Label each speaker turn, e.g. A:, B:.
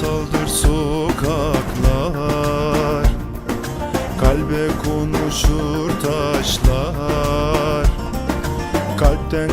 A: masaldır sokaklar. Kalbe konuşur taşlar. Kalpten